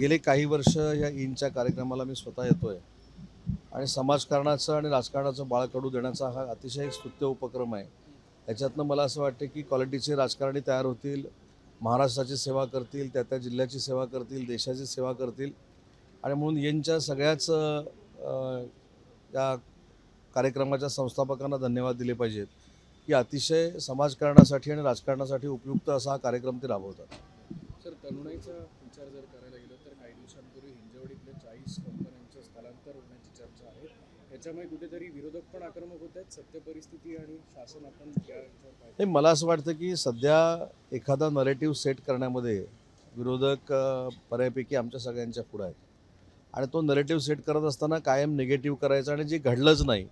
गेले काही वर्ष या इनच्या कार्यक्रमाला मी स्वतः येतोय. आणि समाजकारणाचं आणि राजकारणाचं बाळकडू देण्याचा हा अतिशय एक स्तुत्य उपक्रम आहे. याच्यातनं मला असं वाटतं की क्वालिटीचे राजकारणी तयार होतील महाराष्ट्राची सेवा करतील त्या त्या जिल्ह्याची सेवा करतील देशाची सेवा करतील. आणि म्हणून यांच्या सगळ्याच या कार्यक्रमाच्या संस्थापकांना धन्यवाद दिले पाहिजेत की अतिशय समाजकारणासाठी आणि राजकारणासाठी उपयुक्त असा हा कार्यक्रम ते राबवतात. तरुणाईचा विचार जर करायला गेलो तर काही दिवसांपूर्वी हिंजवडीतल्या चाळीस कंपन्यांचं स्थलांतर होण्याची चर्चा आहे. त्याच्यामुळे कुठेतरी विरोधक पण आक्रमक होत आहेत. सत्य परिस्थिती आणि शासन आपण नाही मला असं वाटतं की सध्या एखादा नरेटिव्ह सेट करण्यामध्ये विरोधक बऱ्यापैकी आमच्या सगळ्यांच्या पुढं आहेत. आणि तो नरेटिव्ह सेट करत असताना कायम निगेटिव्ह करायचं आणि जे घडलंच नाही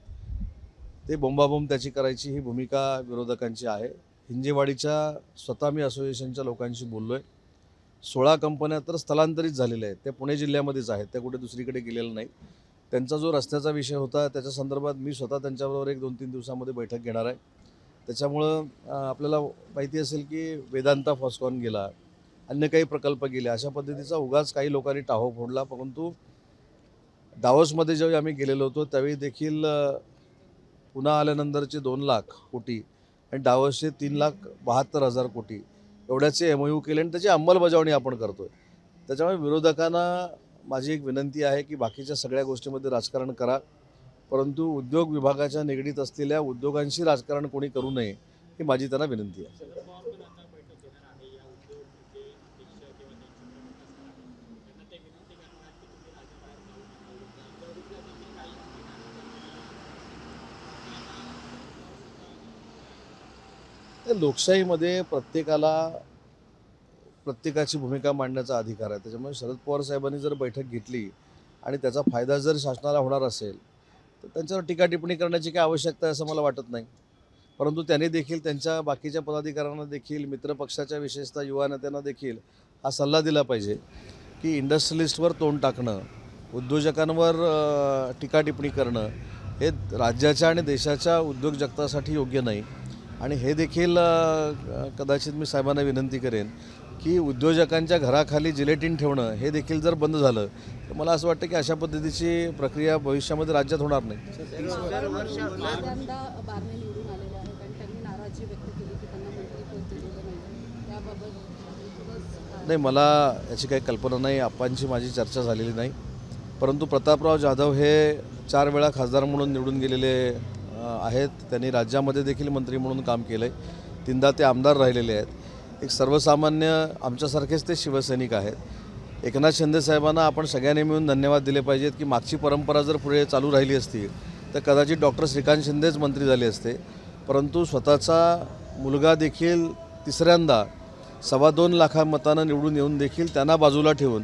ते बोंबाबोंब त्याची करायची ही भूमिका विरोधकांची आहे. हिंजेवाडीच्या स्वतः मी असोसिएशनच्या लोकांशी बोललो आहे सोळा कंपन्या तर स्थलांतरित झालेल्या आहेत. त्या पुणे जिल्ह्यामध्येच आहेत. त्या कुठे दुसरीकडे गेलेल्या नाहीत. त्यांचा जो रस्त्याचा विषय होता त्याच्या संदर्भात मी स्वतः त्यांच्याबरोबर एक दोन तीन दिवसामध्ये बैठक घेणार आहे. त्याच्यामुळं आपल्याला माहिती असेल की वेदांता फॉस्कॉन गेला अन्य काही प्रकल्प गेले अशा पद्धतीचा उगाच काही लोकांनी टाहो फोडला. परंतु दावोसमध्ये जेव्हा आम्ही गेलेलो होतो त्यावेळी देखील पुन्हा आल्यानंतरचे दोन लाख कोटी आणि डावसचे तीन लाख बहात्तर हजार कोटी एवढ्याचे एम यू केले आणि त्याची अंमलबजावणी आपण करतो आहे त्याच्यामुळे विरोधकांना माझी एक विनंती आहे की बाकीच्या सगळ्या गोष्टीमध्ये राजकारण करा. परंतु उद्योग विभागाच्या निगडीत असलेल्या उद्योगांशी राजकारण कोणी करू नये ही माझी त्यांना विनंती आहे. लोकशाहीमध्ये प्रत्येकाला प्रत्येकाची भूमिका मांडण्याचा अधिकार आहे. त्याच्यामुळे शरद पवार साहेबांनी जर बैठक घेतली आणि त्याचा फायदा जर शासनाला होणार असेल तर त्यांच्यावर टीका टिप्पणी करण्याची काही आवश्यकता आहे असं मला वाटत नाही. परंतु त्यांनी देखील त्यांच्या बाकीच्या पदाधिकाऱ्यांना देखील मित्रपक्षाच्या विशेषतः युवा नेत्यांना देखील हा सल्ला दिला पाहिजे की इंडस्ट्रियलिस्टवर तोंड टाकणं उद्योजकांवर टीकाटिप्पणी टीका टिप्पणी करणं हे राज्याच्या आणि देशाच्या उद्योग जगतासाठी योग्य नाही. आणि हे देखील कदाचित मी साहेबांना विनंती करेन की उद्योजकांच्या घराखाली जिलेटिन ठेवणं हे देखील जर बंद झालं तर मला असं वाटतं की अशा पद्धतीची प्रक्रिया भविष्यामध्ये राज्यात होणार नाही. नाही मला याची काही कल्पना नाही आप्पांची माझी चर्चा झालेली नाही. परंतु प्रतापराव जाधव हे चार वेळा खासदार म्हणून निवडून गेलेले आहेत. त्यांनी राज्यामध्ये देखील मंत्री म्हणून काम केलं आहे तीनदा ते आमदार राहिलेले आहेत. एक सर्वसामान्य आमच्यासारखेच ते शिवसैनिक आहेत. एकनाथ शिंदे साहेबांना आपण सगळ्यांनी मिळून धन्यवाद दिले पाहिजेत की मागची परंपरा जर पुढे चालू राहिली असती तर कदाचित डॉक्टर श्रीकांत शिंदेच मंत्री झाले असते. परंतु स्वतःचा मुलगा देखील तिसऱ्यांदा सव्वा दोन लाखा मतानं निवडून येऊन देखील त्यांना बाजूला ठेवून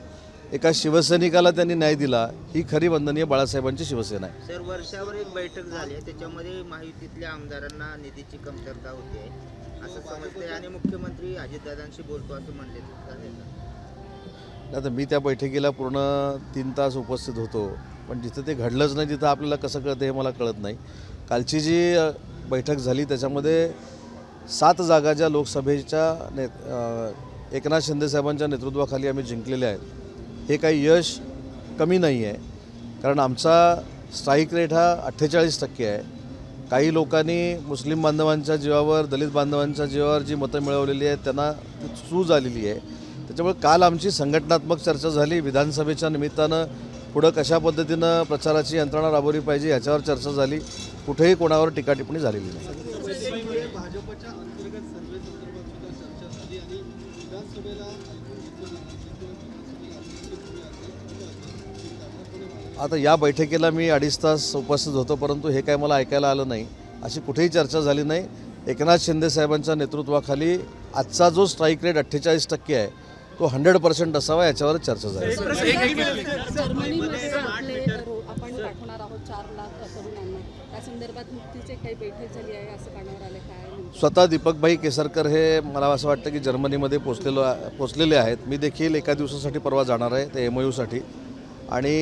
एका शिवसैनिकाला त्यांनी न्याय दिला ही खरी वंदनीय बाळासाहेबांची शिवसेना आहे. सर वर्षावर एक बैठक झाली आहे त्याच्यामध्ये महायुतीतल्या आमदारांना निधीची कमतरता होती आहे. असं समजतंय आणि मुख्यमंत्री अजितदादांशी बोलतो असं म्हणले? आता मी त्या बैठकीला पूर्ण तीन तास उपस्थित होतो पण जिथं ते घडलंच नाही तिथं आपल्याला कसं कळतं हे मला कळत नाही. कालची जी बैठक झाली त्याच्यामध्ये सात जागा ज्या लोकसभेच्या ने एकनाथ शिंदे साहेबांच्या नेतृत्वाखाली आम्ही जिंकलेल्या आहेत हे काही यश कमी नाही आहे. कारण आमचा स्ट्राईक रेट हा अठ्ठेचाळीस टक्के आहे. काही लोकांनी मुस्लिम बांधवांच्या जीवावर दलित बांधवांच्या जीवावर जी मतं मिळवलेली आहेत त्यांना ती चूज आलेली आहे. त्याच्यामुळे काल आमची संघटनात्मक चर्चा झाली. विधानसभेच्या निमित्तानं पुढं कशा पद्धतीनं प्रचाराची यंत्रणा राबवली पाहिजे याच्यावर चर्चा झाली. कुठेही कोणावर टीकाटिप्पणी झालेली नाही. आता या बैठकीला मी अडीच तास उपस्थित होतो परंतु हे काय मला ऐकायला आलं नाही. अशी कुठेही चर्चा झाली नाही. एकनाथ शिंदे साहेबांच्या नेतृत्वाखाली आजचा जो स्ट्राईक रेट अठ्ठेचाळीस टक्के आहे तो हंड्रेड पर्सेंट असावा याच्यावर चर्चा झाली? स्वतः दीपकभाई केसरकर हे मला असं वाटतं की जर्मनीमध्ये पोचलेलो पोचलेले आहेत. मी देखील एका दिवसासाठी परवा जाणार आहे ते एम यूसाठी आणि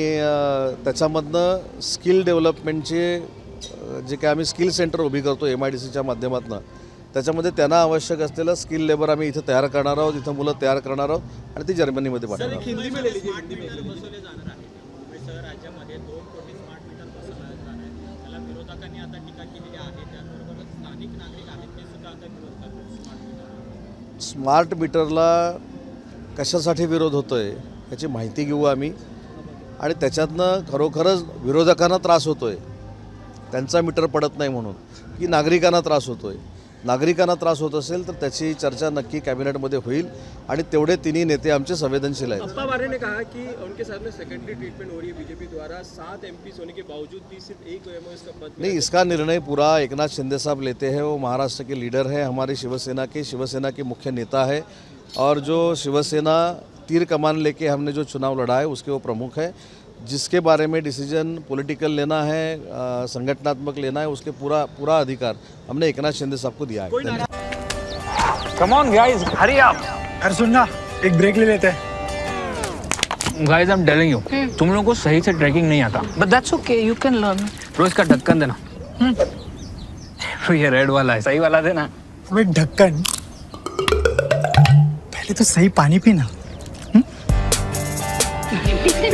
त्याच्यामधनं स्किल डेव्हलपमेंटचे जे काय आम्ही स्किल सेंटर उभी करतो एम आय डी सीच्या माध्यमातून त्याच्यामध्ये त्यांना आवश्यक असलेलं स्किल लेबर आम्ही इथं तयार करणार आहोत इथं मुलं तयार करणार आहोत आणि ती जर्मनीमध्ये पाठवणार आहोत. स्मार्ट मीटरला कशासाठी विरोध होतो आहे याची माहिती घेऊ आम्ही. आणि त्याच्यातनं खरोखरच विरोधकांना त्रास होतो आहे त्यांचा मीटर पडत नाही म्हणून. की नागरिकांना त्रास होतो आहे नागरिकांना त्रास होत असेल तर त्याची चर्चा नक्की कॅबिनेटमध्ये होईल आणि तेवढे तिन्ही नेते आमचे संवेदनशील आहेत. अप्पा बारे ने कहा कि उनके साथ में सेकेंडरी ट्रीटमेंट हो रही है बीजेपी द्वारा. सात एम होने के बावजूद भी सिर्फ एक एमओएस का पद नहीं इसका निर्णय पूरा एक नाथ शिंदे साहब लेते हैं। वो महाराष्ट्र के लीडर हैं हमारी शिवसेना के शिवसेना के मुख्य नेता है। और जो शिवसेना तीर कमान लेके हमने जो चुनाव लड़ा है उसके वो प्रमुख है जिसके बारे में डिसीज़न पॉलिटिकल लेना है संगठनात्मक लेना है उसके पूरा पूरा अधिकार हमने एक नाथ शिंदे साहब को दिया है। धन्यवाद। कम ऑन गाइस हरी आप अरे सुन ना एक ब्रेक ले लेते हैं। Guys I am telling you तुम लोगों को सही से ट्रैकिंग नहीं आता। But that's okay you can learn रोज का ढक्कन देना। हम्म। ये रेड वाला है सही वाला देना। ढक्कन। पहले तो सही पानी पीना।